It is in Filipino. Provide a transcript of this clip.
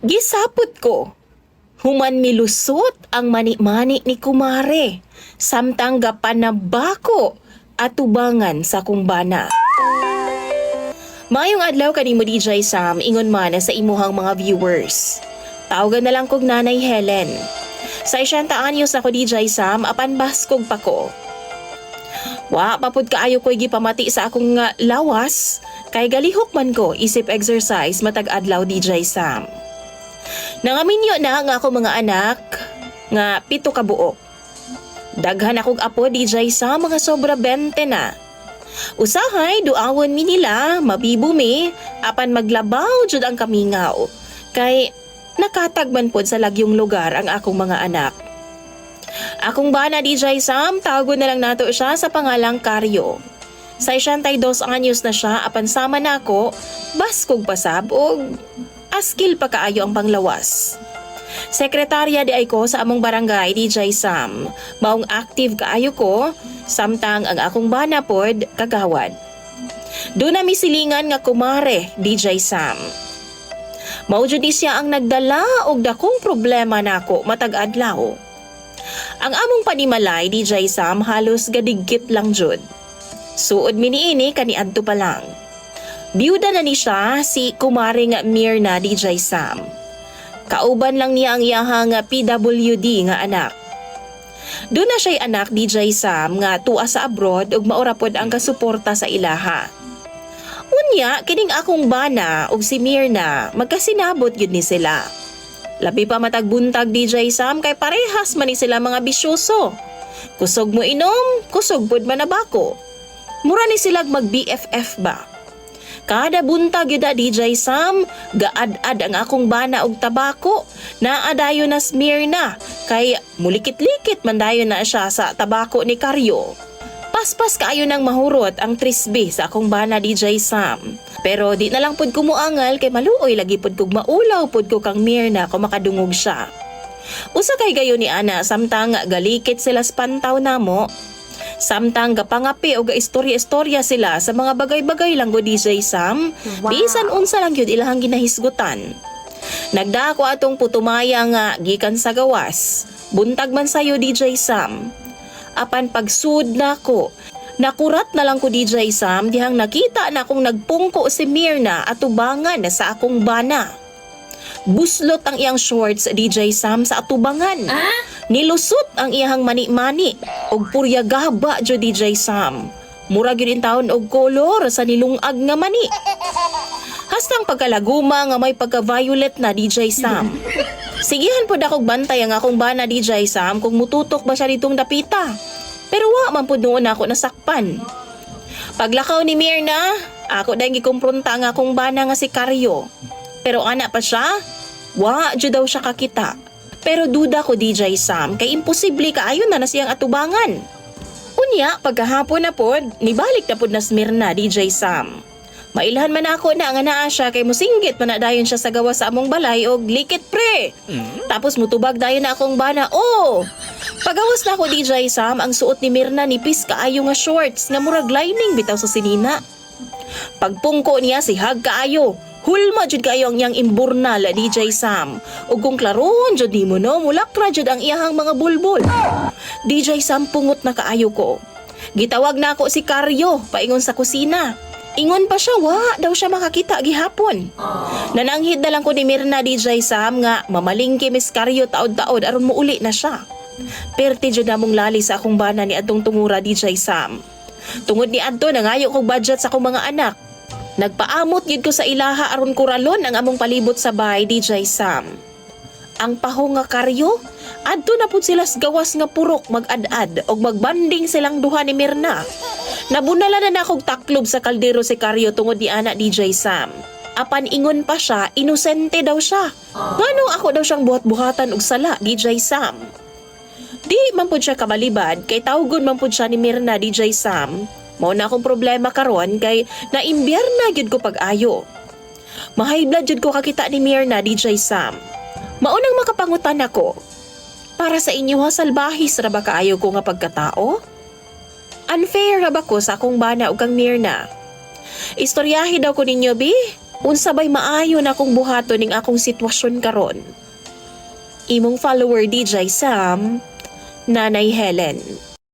Gisapot ko. Human milusot ang mani-mani ni kumare. Samtang gapan na bako at tubangan sa kumbana. Mayong adlaw kanimo DJ Sam, ingon man sa imuhang mga viewers. Tawagan na lang kog Nanay Helen. Sa isyanta anyos ako DJ Sam, apan baskog pa ko. Wa, papud kaayo ko'y gipamati sa akong nga lawas. Kay galihok man ko, isip exercise matag adlaw DJ Sam. Nangaminyo na nga ako mga anak, nga pito ka buok. Daghan akong apo DJ Sam, mga sobra 20 na. Usahay, duawon mi nila, mabibumi, apan maglabaw jud ang kamingaw. Kay nakatagman pod sa lagyong lugar ang akong mga anak. Akong bana DJ Sam, tago na lang nato siya sa pangalang Karyo. Sa 62 anyos na siya, apan sama na ako, baskog pasab o askil pa kaayo ang panglawas. Sekretarya di ay ko sa among barangay DJ Sam. Maong active kaayo ko, samtang ang akong bana pod kagawad. Doon na misilingan nga kumare DJ Sam. Jud ni siya ang nagdala og dakong problema nako matag adlaw. Ang among panimalay DJ Sam halos gadigkit lang jud. Suod mi niini kaniadto pa lang. Biyuda na ni siya si kumare nga Mirna DJ Sam. Kauban lang niya ang iyahang PWD nga anak. Doon na siya'y anak DJ Sam nga tuwa sa abroad ug maura pod ang kasuporta sa ilaha. Unya, kining akong bana ug si Mirna, magkasinabot yun ni sila. Labi pa matagbuntag DJ Sam kay parehas man ni sila mga bisyoso. Kusog mo inom, kusog pod man na bako. Mura ni silag mag BFF ba? Kada buntag yun DJ Sam, gaad-ad ang akong bana og tabako. Naadayo na Smirna, kay mulikit-likit man dayon na siya sa tabako ni Karyo. Paspas kaayo nang mahurot ang trisbe sa akong bana DJ Sam. Pero di na lang pud ko muangal kay maluoy lagi pud kog maulaw pud ko kang Mirna kung makadungog siya. Usa kay gayo ni Ana samtang galikit sila sa pantaw namo. Samtang gapangapi o gaistorya-istorya sila sa mga bagay-bagay lang go DJ Sam. Wow. Bisan unsa lang yun ilahang ginahisgutan. Nagdako atong putumaya nga gikan sa gawas. Buntag man sayo DJ Sam. Apan pagsud na ko, nakurat na lang ko DJ Sam dihang nakita na akong nagpungko si Mirna at tubangan na sa akong bana. Buslot ang iyang shorts DJ Sam sa atubangan. Nilusot ang iyang mani-mani og purya gaba jo DJ Sam. Murag yun in taon og kolor sa nilungag nga mani. Hastang pagkalaguma nga may pagka-violet na DJ Sam. Sigihan po dakog bantay ang akong bana DJ Sam kung mututok ba siya ditong dapita. Pero wa man po noon ako nasakpan. Paglakaw ni Mirna, ako dahil gikumpronta ang akong bana nga si Karyo. Pero ana pa siya, wa jud daw siya kakita. Pero duda ko DJ Sam kay imposible kaayo na na siyang atubangan. Unya, pagkahapon na pod, nibalik na pod na Smirna DJ Sam. Mailhan man ako na nga naa siya kay musinggit man na dayon siya sa gawa sa among balay og likit pre. Tapos mutubag dayon na akong bana. Oh! Pagawas na ako DJ Sam ang suot ni Mirna nipis kaayo nga shorts nga murag lining bitaw sa sinina. Pagpungko niya si Hag kaayo. Hulma jud kayo ang iyang imburnal DJ Sam. Ug kung klaron jud nimo no, mulakra jud ang iyahang mga bulbul. DJ Sam pungot na kaayo ko. Gitawag na ako si Karyo paingon sa kusina. Ingon pa siya, wa daw siya makakita gihapon. Nananghid na lang ko ni Mirna DJ Sam nga mamalingki Miss Karyo taod-taod aron mo uli na siya. Perti jud namong lali sa akong bana ni adtong tungura DJ Sam. Tungod ni adto nangayo kog budget sa akong mga anak. Nagpaamot gid ko sa ilaha aron kuralon ang among palibot sa bahay DJ Sam. Ang paho nga karyo, adto na pud sila gawas nga purok mag-ad-ad og magbanding silang duha ni Mirna. Nabunala na na akong taklob sa kaldero si Karyo tungod ni ana DJ Sam. Apan ingon pa siya, inosente daw siya. Ngano ako daw siyang buhat-buhatan og sala, DJ Sam. Di man pud siya kabalibad kay tawgon man pud siya ni Mirna DJ Sam. Mao na akong problema karon kay naimbyar na gyud ko pag-ayo. Mahay blood jud ko kakita ni Mirna DJ Sam. Maunang makapangutan ako. Para sa inyo ha salbahis ra ba kaayo ko nga pagkatao? Unfair ra ba ko sa akong bana ug kang Mirna? Istoryahi daw ko ninyo bi. unsa bay maayo na akong buhaton ning akong sitwasyon karon. Imong follower DJ Sam, Nanay Helen.